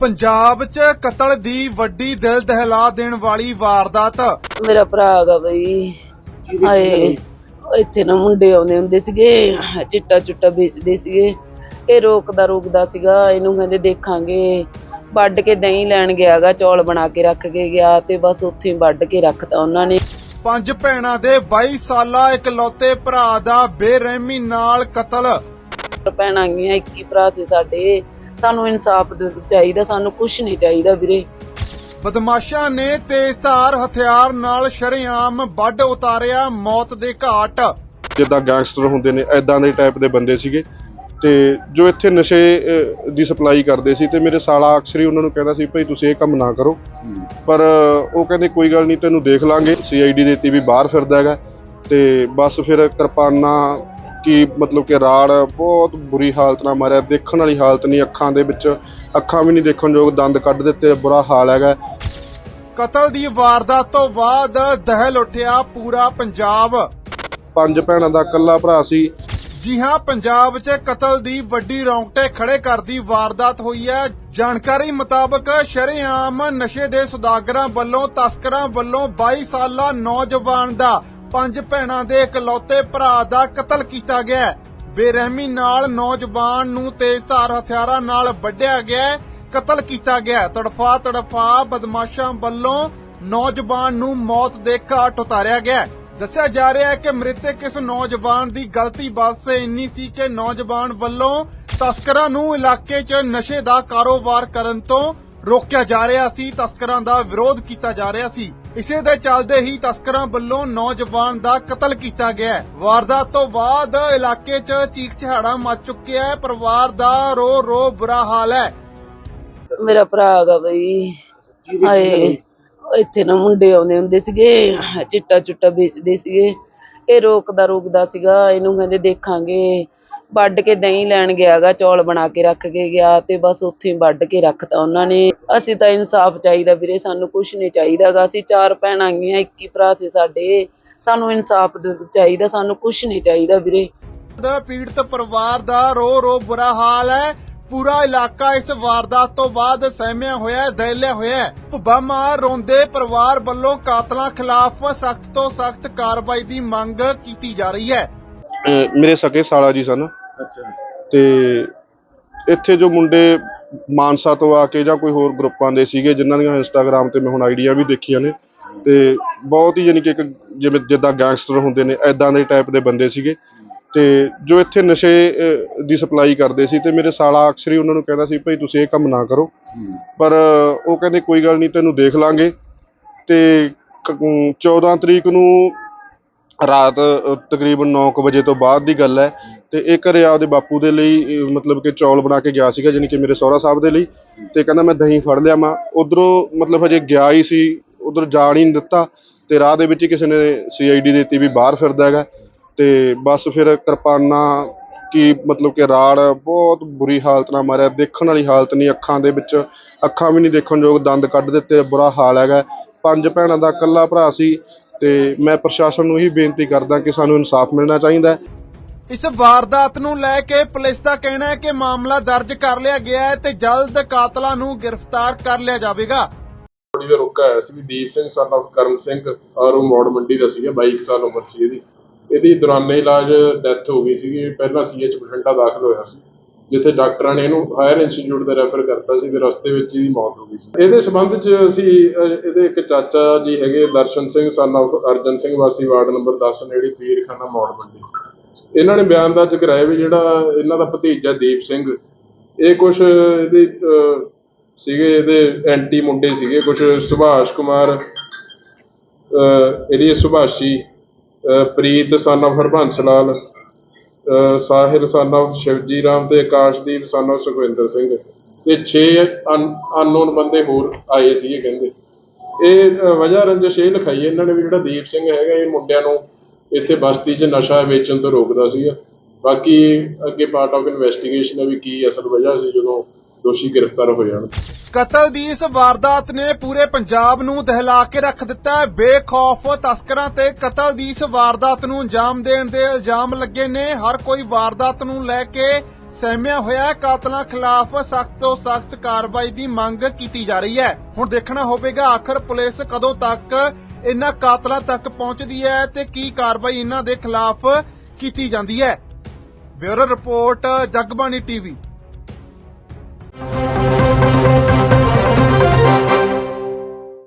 ਪੰਜਾਬ 'ਚ ਕਤਲ ਦੀ ਵੱਡੀ ਦਿਲ ਦਹਿਲਾ ਦੇਣ ਵਾਲੀ ਵਾਰਦਾਤ। ਮੇਰਾ ਭਰਾ ਹੈਗਾ ਬਈ ਹਾਏ ਇੱਥੇ ਨਾ ਮੁੰਡੇ ਆਉਂਦੇ ਹੁੰਦੇ ਸੀਗੇ ਚਿੱਟਾ ਚੁੱਟਾ ਵੇਚਦੇ ਸੀਗੇ। ਇਹ ਰੋਕਦਾ ਰੋਕਦਾ ਸੀਗਾ ਇਹਨੂੰ ਕਹਿੰਦੇ ਦੇਖਾਂਗੇ। ਵੱਢ ਕੇ ਦਹੀਂ ਲੈਣ ਗਿਆਗਾ ਚੌਲ ਬਣਾ ਕੇ ਰੱਖ ਕੇ ਗਿਆ ਤੇ ਬਸ ਉੱਥੇ ਹੀ ਵੱਢ ਕੇ ਰੱਖਤਾ ਉਹਨਾਂ ਨੇ। ਪੰਜ ਭੈਣਾਂ ਦੇ 22 ਸਾਲਾ ਇਕਲੌਤੇ ਭਰਾ ਦਾ ਬੇਰਹਿਮੀ ਨਾਲ ਕਤਲ। ਭੈਣਾਂ ਗੀਆਂ 21 ਭਰਾ ਸੀ ਸਾਡੇ। ਸਾਨੂੰ ਇਨਸਾਫ ਚਾਹੀਦਾ ਸਾਨੂੰ ਕੁਝ ਨਹੀਂ ਚਾਹੀਦਾ ਵੀਰੇ। ਬਦਮਾਸ਼ਾਂ ਨੇ ਤੇਜ਼ਧਾਰ ਹਥਿਆਰ ਨਾਲ ਸ਼ਰੇਆਮ ਵੱਢ ਉਤਾਰਿਆ ਮੌਤ ਦੇ ਘਾਟ। ਜਿੱਦਾਂ ਗੈਂਗਸਟਰ ਹੁੰਦੇ ਨੇ ਐਦਾਂ ਦੇ ਟਾਈਪ ਦੇ ਬੰਦੇ ਸੀਗੇ। ਤੇ ਜੋ ਇੱਥੇ ਨਸ਼ੇ ਦੀ ਸਪਲਾਈ ਕਰਦੇ ਸੀ ਤੇ ਮੇਰੇ ਸਾਲਾ ਅਕਸਰ ਹੀ ਉਹਨਾਂ ਨੂੰ ਕਹਿੰਦਾ ਸੀ ਭਾਈ ਤੁਸੀਂ ਇਹ ਕੰਮ ਨਾ ਕਰੋ। ਪਰ ਉਹ ਕਹਿੰਦੇ ਕੋਈ ਗੱਲ ਨਹੀਂ ਤੈਨੂੰ ਦੇਖ ਲਾਂਗੇ। ਸੀਆਈਡੀ ਦੇ ਤੀ ਵੀ ਬਾਹਰ ਫਿਰਦਾ ਹੈਗਾ। ਤੇ ਬਸ ਫਿਰ ਕਿਰਪਾਨਾਂ ਕੀ ਮਤਲਬ ਕਿ ਰਾੜ ਬਹੁਤ ਬੁਰੀ ਹਾਲਤ ਨਾਲ ਮਾਰਿਆ ਦੇਖਣ ਵਾਲੀ ਹਾਲਤ ਨਹੀਂ ਅੱਖਾਂ ਦੇ ਵਿੱਚ ਅੱਖਾਂ ਵੀ ਨਹੀਂ ਦੇਖਣ ਯੋਗ ਦੰਦ ਕੱਢ ਦਿੱਤੇ ਬੁਰਾ ਹਾਲ ਹੈਗਾ। ਕਤਲ ਦੀ ਵਾਰਦਾਤ ਤੋਂ ਬਾਅਦ ਦਹਿਲ ਉੱਠਿਆ ਪੂਰਾ ਪੰਜਾਬ। ਪੰਜ ਭੈਣਾਂ ਦਾ ਇਕੱਲਾ ਭਰਾ ਸੀ। ਜੀ ਹਾਂ ਪੰਜਾਬ 'ਚ ਕਤਲ ਦੀ ਵੱਡੀ ਰੌਂਗਟੇ ਖੜੇ ਕਰਦੀ ਵਾਰਦਾਤ ਹੋਈ ਹੈ। ਜਾਣਕਾਰੀ ਮੁਤਾਬਕ ਸ਼ਰੇਆਮ ਨਸ਼ੇ ਦੇ ਸੁਦਾਗਰਾਂ ਵੱਲੋਂ ਤਸਕਰਾਂ ਵੱਲੋਂ 22 ਸਾਲਾ ਨੌਜਵਾਨ ਦਾ ਪੰਜ ਭੈਣਾਂ ਦੇ ਇਕਲੌਤੇ ਭਰਾ ਦਾ ਕਤਲ ਕੀਤਾ ਗਿਆ ਬੇਰਹਿਮੀ ਨਾਲ ਨੌਜਵਾਨ ਨੂੰ ਤੇਜ਼ਧਾਰ ਹਥਿਆਰਾਂ ਨਾਲ ਵੱਢਿਆ ਗਿਆ ਕਤਲ ਕੀਤਾ ਗਿਆ ਤੜਫਾ ਤੜਫਾ ਬਦਮਾਸ਼ਾਂ ਵੱਲੋਂ ਨੌਜਵਾਨ ਨੂੰ ਮੌਤ ਦੇ ਘਾਟ ਉਤਾਰਿਆ ਗਿਆ ਦੱਸਿਆ ਜਾ ਰਿਹਾ ਹੈ ਕਿ ਮ੍ਰਿਤਕ ਇਸ ਨੌਜਵਾਨ ਦੀ ਗਲਤੀ ਵਾਸਤੇ ਇੰਨੀ ਸੀ ਕਿ ਨੌਜਵਾਨ ਵੱਲੋਂ ਤਸਕਰਾਂ ਨੂੰ ਇਲਾਕੇ 'ਚ ਨਸ਼ੇ ਦਾ ਕਾਰੋਬਾਰ ਕਰਨ ਤੋਂ ਰੋਕਿਆ ਜਾ ਰਿਹਾ ਸੀ। ਤਸਕਰਾਂ ਦਾ ਵਿਰੋਧ ਕੀਤਾ ਜਾ ਰਿਹਾ ਸੀ। ਇਸੇ ਦੇ ਚੱਲਦੇ ਹੀ ਤਸਕਰਾਂ ਵੱਲੋਂ ਨੌਜਵਾਨ ਦਾ ਕਤਲ ਕੀਤਾ ਗਿਆ। ਵਾਰਦਾਤ ਤੋਂ ਬਾਅਦ ਇਲਾਕੇ 'ਚ ਚੀਖ ਚਿਹਾੜਾ ਮਚ ਚੁੱਕਿਆ ਹੈ। ਪਰਿਵਾਰ ਦਾ ਰੋ ਰੋ ਬੁਰਾ ਹਾਲ ਹੈ। ਮੇਰਾ ਭਰਾ ਹੈਗਾ ਬਈ ਹਾਏ ਇੱਥੇ ਨਾ ਮੁੰਡੇ ਆਉਂਦੇ ਹੁੰਦੇ ਸੀਗੇ ਚਿੱਟਾ ਚੁੱਟਾ ਵੇਚਦੇ ਸੀਗੇ। ਇਹ ਰੋਕਦਾ ਰੋਕਦਾ ਸੀਗਾ ਇਹਨੂੰ ਕਹਿੰਦੇ ਦੇਖਾਂਗੇ। ਵੱਢ ਕੇ ਦਹੀਂ ਲੈਣ ਗਿਆਗਾ, ਚੌਲ ਬਣਾ ਕੇ ਰੱਖ ਕੇ ਗਿਆ ਤੇ ਬਸ ਉੱਥੇ ਵੱਢ ਕੇ ਰੱਖਤਾ ਉਹਨਾਂ ਨੇ। ਅਸੀਂ ਤਾਂ ਇਨਸਾਫ ਚਾਹੀਦਾ ਵੀਰੇ, ਸਾਨੂੰ ਕੁਝ ਨਹੀਂ ਚਾਹੀਦਾਗਾ। ਅਸੀਂ ਚਾਰ ਭੈਣਾਂ ਗੀਆਂ 21 ਭਰਾ ਸੀ ਸਾਡੇ। ਸਾਨੂੰ ਇਨਸਾਫ ਚਾਹੀਦਾ, ਸਾਨੂੰ ਕੁਝ ਨਹੀਂ ਚਾਹੀਦਾ ਵੀਰੇ। ਦਾ ਪੀੜਤ ਪਰਿਵਾਰ ਦਾ ਰੋ ਰੋ ਬੁਰਾ ਹਾਲ ਹੈ। ਪੂਰਾ ਇਲਾਕਾ ਇਸ ਵਾਰਦਾਤ ਤੋਂ ਬਾਅਦ ਸਹਿਮਿਆ ਹੋਇਆ ਦਹਿਲਿਆ ਹੋਇਆ ਭੁੱਬਾ ਮਾਰ ਰੋਂਦੇ ਪਰਿਵਾਰ ਵੱਲੋਂ ਕਾਤਲਾਂ ਖਿਲਾਫ ਸਖਤ ਤੋਂ ਸਖਤ ਕਾਰਵਾਈ ਦੀ ਮੰਗ ਕੀਤੀ ਜਾ ਰਹੀ ਹੈ। ਮੇਰੇ ਸਕੇ ਸਾਲਾ ਜੀ ਸਨ। ਤੇ ਇੱਥੇ ਜੋ ਮੁੰਡੇ ਮਾਨਸਾ ਤੋਂ ਆ ਕੇ ਜਾਂ ਕੋਈ ਹੋਰ ਗਰੁੱਪਾਂ ਦੇ ਸੀਗੇ ਜਿਨ੍ਹਾਂ ਦੀਆਂ ਇੰਸਟਾਗ੍ਰam ਤੇ ਮੈਂ ਹੁਣ ਆਈਡੀਆਂ ਵੀ ਦੇਖੀਆਂ ਨੇ ਤੇ ਬਹੁਤ ਹੀ ਯਾਨੀ ਕਿ ਇੱਕ ਜਿਵੇਂ ਜਿੱਦਾਂ ਗੈਂਗਸਟਰ ਹੁੰਦੇ ਨੇ ਐਦਾਂ ਦੇ ਟਾਈਪ ਦੇ ਬੰਦੇ ਸੀਗੇ। ਤੇ ਜੋ ਇੱਥੇ ਨਸ਼ੇ ਦੀ ਸਪਲਾਈ ਕਰਦੇ ਸੀ ਤੇ ਮੇਰੇ ਸਾਲਾ ਅਕਸਰ ਹੀ ਉਹਨਾਂ ਨੂੰ ਕਹਿੰਦਾ ਸੀ ਭਾਈ ਤੁਸੀਂ ਇਹ ਕੰਮ ਨਾ ਕਰੋ। ਪਰ ਉਹ ਕਹਿੰਦੇ ਕੋਈ ਗੱਲ ਨਹੀਂ ਤੈਨੂੰ ਦੇਖ ਲਾਂਗੇ। ਤੇ ਕ- ਅਮ 14 ਤਰੀਕ ਨੂੰ ਰਾਤ ਤਕਰੀਬਨ ਨੌ ਕੁ ਵਜੇ ਤੋਂ ਬਾਅਦ ਦੀ ਗੱਲ ਹੈ। ਅਤੇ ਇਹ ਘਰੇ ਆਪਦੇ ਬਾਪੂ ਦੇ ਲਈ ਮਤਲਬ ਕਿ ਚੌਲ ਬਣਾ ਕੇ ਗਿਆ ਸੀਗਾ, ਜਾਣੀ ਕਿ ਮੇਰੇ ਸਹੁਰਾ ਸਾਹਿਬ ਦੇ ਲਈ। ਅਤੇ ਕਹਿੰਦਾ ਮੈਂ ਦਹੀਂ ਫੜ ਲਿਆ ਮੈਂ। ਉਧਰੋਂ ਮਤਲਬ ਹਜੇ ਗਿਆ ਹੀ ਸੀ, ਉਧਰ ਜਾਣ ਹੀ ਨਹੀਂ ਦਿੱਤਾ। ਅਤੇ ਰਾਹ ਦੇ ਵਿੱਚ ਹੀ ਕਿਸੇ ਨੇ ਸੀ ਆਈ ਡੀ ਦਿੱਤੀ ਵੀ ਬਾਹਰ ਫਿਰਦਾ ਹੈਗਾ। ਅਤੇ ਬਸ ਫਿਰ ਕਿਰਪਾਨਾਂ ਕੀ ਮਤਲਬ ਕਿ ਰਾੜ, ਬਹੁਤ ਬੁਰੀ ਹਾਲਤ ਨਾਲ ਮਾਰਿਆ। ਦੇਖਣ ਵਾਲੀ ਹਾਲਤ ਨਹੀਂ, ਅੱਖਾਂ ਦੇ ਵਿੱਚ। ਅੱਖਾਂ ਵੀ ਨਹੀਂ ਦੇਖਣ ਯੋਗ, ਦੰਦ ਕੱਢ ਦਿੱਤੇ, ਬੁਰਾ ਹਾਲ ਹੈਗਾ। ਪੰਜ ਭੈਣਾਂ ਦਾ ਇਕੱਲਾ ਭਰਾ ਸੀ। ਤੇ ਮੈਂ ਪ੍ਰਸ਼ਾਸਨ ਨੂੰ ਇਹੀ ਬੇਨਤੀ ਕਰਦਾ ਕਿ ਸਾਨੂੰ ਇਨਸਾਫ ਮਿਲਣਾ ਚਾਹੀਦਾ ਹੈ। ਇਸ ਵਾਰਦਾਤ ਨੂੰ ਲੈ ਕੇ ਪੁਲਿਸ ਦਾ ਕਹਿਣਾ ਹੈ ਕਿ ਮਾਮਲਾ ਦਰਜ ਕਰ ਲਿਆ ਗਿਆ ਹੈ ਤੇ ਜਲਦ ਕਾਤਲਾਂ ਨੂੰ ਗ੍ਰਿਫਤਾਰ ਕਰ ਲਿਆ ਜਾਵੇਗਾ। ਬੜੀ ਦਾ ਰੁਕਾ ਆਇਆ ਸੀ ਵੀ ਦੀਪ ਸਿੰਘ ਸਨ of ਕਰਨ ਸਿੰਘ ਔਰ ਉਹ ਮੌੜ ਮੰਡੀ ਦਾ ਸੀਗਾ 22 ਕੁ ਸਾਲ ਉਮਰ ਸੀ ਇਹਦੀ। ਇਹਦੀ ਦੌਰਾਨੇ ਇਲਾਜ ਡੈਥ ਹੋ ਗਈ ਸੀਗੀ ਪਹਿਲਾਂ ਸੀਐਚ ਬਠਿੰਡਾ ਦਾਖਲ ਹੋਇਆ ਸੀ। ਜਿੱਥੇ ਡਾਕਟਰਾਂ ਨੇ ਇਹਨੂੰ ਹਾਇਰ ਇੰਸਟੀਚਿਊਟ ਤੇ ਰੈਫਰ ਕਰਤਾ ਸੀ ਤੇ ਰਸਤੇ ਵਿੱਚ ਹੀ ਮੌਤ ਹੋ ਗਈ ਸੀ। ਇਹਦੇ ਸਬੰਧ 'ਚ ਅਸੀਂ ਇਹਦੇ ਇੱਕ ਚਾਚਾ ਜੀ ਹੈਗੇ ਦਰਸ਼ਨ ਸਿੰਘ ਸਨ of ਅਰਜਨ ਸਿੰਘ ਵਾਸੀ ਵਾਰਡ ਨੰਬਰ 10 ਨੇੜੇ ਪੀਰਖਾਨਾ ਮੌੜ ਮੰਡੀ। ਇਹਨਾਂ ਨੇ ਬਿਆਨ ਦਰਜ ਕਰਾਇਆ ਵੀ ਜਿਹੜਾ ਇਹਨਾਂ ਦਾ ਭਤੀਜਾ ਦੀਪ ਸਿੰਘ ਇਹ ਕੁਝ ਇਹਦੇ ਸੀਗੇ ਇਹਦੇ ਐਂਟੀ ਮੁੰਡੇ ਸੀਗੇ ਕੁਝ ਸੁਭਾਸ਼ ਕੁਮਾਰ ਅਹ, ਇਹਦੀ ਸੁਭਾਸ਼ੀ ਅਹ, ਪ੍ਰੀਤ ਸਨ of Harbans Lal Sahil son of Shivji Ram ਤੇ ਆਕਾਸ਼ਦੀਪ ਸਨ of ਸੁਖਵਿੰਦਰ ਸਿੰਘ ਤੇ 6 ਅਨਨੋਨ ਬੰਦੇ ਹੋਰ ਆਏ ਸੀਗੇ ਕਹਿੰਦੇ। ਇਹ ਵਜ੍ਹਾ ਰੰਜਿਸ਼ ਇਹ ਲਿਖਾਈ ਇਹਨਾਂ ਨੇ ਵੀ ਜਿਹੜਾ ਦੀਪ ਸਿੰਘ ਹੈਗਾ, ਇਹ ਮੁੰਡਿਆਂ ਨੂੰ ਇੱਥੇ ਬਸਤੀ 'ਚ ਨਸ਼ਾ ਵੇਚਣ ਤੋਂ ਰੋਕਦਾ ਸੀਗਾ। ਬਾਕੀ ਅੱਗੇ ਪਾਰਟ ਆਫ ਇਨਵੈਸਟੀਗੇਸ਼ਨ ਹੈ ਵੀ ਕੀ ਅਸਲ ਵਜ੍ਹਾ ਸੀ ਜਦੋਂ ਦੋਸ਼ੀ ਗ੍ਰਿਫਤਾਰ ਹੋ ਜਾਣ ਕਤਲ ਦੀ ਇਸ ਵਾਰਦਾਤ ਨੇ ਪੂਰੇ ਪੰਜਾਬ ਨੂੰ ਦਹਿਲਾ ਕੇ ਰੱਖ ਦਿੱਤਾ ਹੈ। ਬੇਖੌਫ ਤਸਕਰਾਂ ਤੇ ਕਤਲ ਦੀ ਇਸ ਵਾਰਦਾਤ ਨੂੰ ਅੰਜਾਮ ਦੇਣ ਦੇ ਇਲਜ਼ਾਮ ਲੱਗੇ ਨੇ। ਹਰ ਕੋਈ ਵਾਰਦਾਤ ਨੂੰ ਲੈ ਕੇ ਸਹਿਮਿਆ ਹੋਇਆ ਕਾਤਲਾਂ ਖਿਲਾਫ ਸਖਤ ਤੋਂ ਸਖਤ ਕਾਰਵਾਈ ਦੀ ਮੰਗ ਕੀਤੀ ਜਾ ਰਹੀ ਹੈ। ਹੁਣ ਦੇਖਣਾ ਹੋਵੇਗਾ ਆਖਰ ਪੁਲਿਸ ਕਦੋਂ ਤੱਕ ਇਹਨਾਂ ਕਾਤਲਾਂ ਤੱਕ ਪਹੁੰਚਦੀ ਹੈ ਤੇ ਕੀ ਕਾਰਵਾਈ ਇਹਨਾਂ ਦੇ ਖਿਲਾਫ ਕੀਤੀ ਜਾਂਦੀ ਹੈ। Bureau report, Jagbani TV.